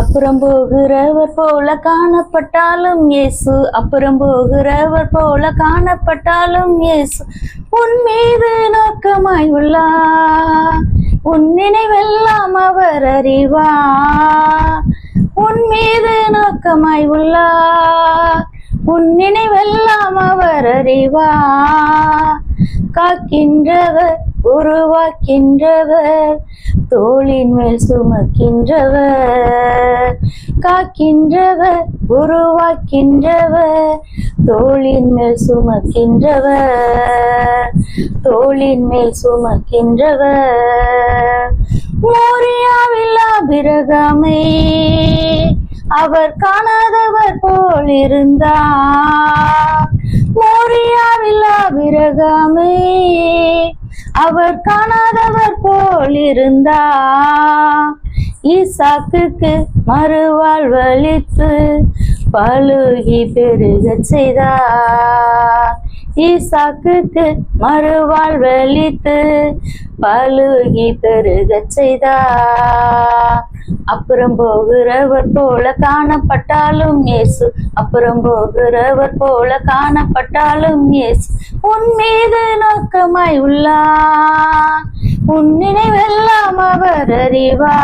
அப்புறம் போகிறவர் போல காணப்பட்டாலும் இயேசு. அப்புறம் போகிறவர் போல காணப்பட்டாலும் இயேசு. உன் மீது நோக்கமாய் உள்ளார் உன் நினைவெல்லாம் அவர் அறிவார் உன் மீது நோக்கமாய் உள்ளார் உன் நினைவெல்லாம் அவர் அறிவார் காக்கின்றவர் உருவாக்கின்றவர் தோளின் மேல் சுமக்கின்றவர் காக்கின்றவர் உருவாக்கின்றவர். தோளின் மேல் சுமக்கின்றவர் தோளின் மேல் சுமக்கின்றவர். மோரியாவில் அபிரகமே அவர் காணாதவர் போல் இருந்தார். மோரியாவில் அபிரகமே அவர் காணாதவர் போல் இருந்தார் ஈசாக்குக்கு மறுவாழ்வளித்து பழுகி பெருகச் செய்தார் ஈசாக்குக்கு மறுவாழ்வளித்து பழுகி பெருக செய்தா. அப்புறம் போகிறவர் போல காணப்பட்டாலும் இயேசு. அப்புறம் போகிறவர் போல காணப்பட்டாலும் இயேசு. உன் மீது நோக்கமாய் உள்ளா. உன் நினைவெல்லாம் அவர் அறிவா.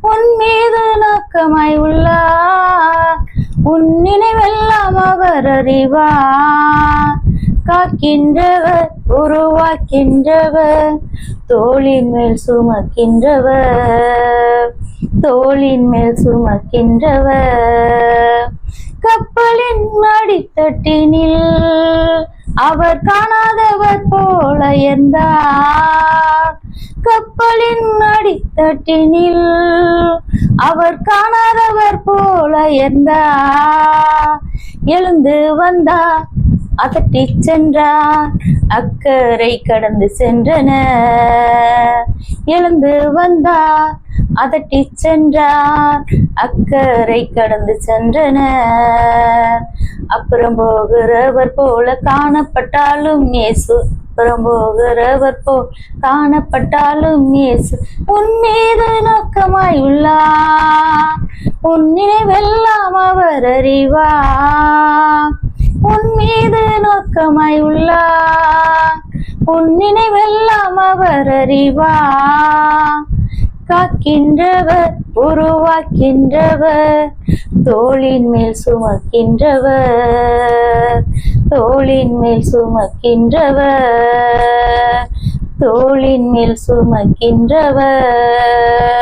உன் மீது நோக்கமாய் உள்ளா. உன் நினைவெல்லாம் அவர் அறிவா. காக்கின்றவர் உருவாக்கின்றவர். தோளின் மேல் சுமக்கின்றவர். தோளின் மேல் சுமக்கின்றவர். கப்பலின் அடித்தட்டினில் அவர் காணாதவர் போல இருந்தார். கப்பலின் அடித்தட்டினில் அவர் காணாதவர் போல இருந்தார். எழுந்து வந்தார் அதட்டி சென்றார். அக்கறை கடந்து சென்றன. எழுந்து வந்தார் அதட்டி சென்றார் அக்கறை கடந்து சென்றனர் அப்புறம் போகிறவர் போல காணப்பட்டாலும் இயேசு அப்புறம் போகிறவர் போல் காணப்பட்டாலும் இயேசு. உன் மீது நோக்கமாய் உள்ளார் உன் நினைவெல்லாம் அவர் அறிவார். உன் மீது நோக்கமாய் உள்ளார் உன் நினைவெல்லாம் அவர் அறிவா. காக்கின்றவர் உருவாக்கின்றவர். தோளின் மேல் சுமக்கின்றவர். தோளின் மேல் சுமக்கின்றவர். தோளின் மேல் சுமக்கின்றவர்.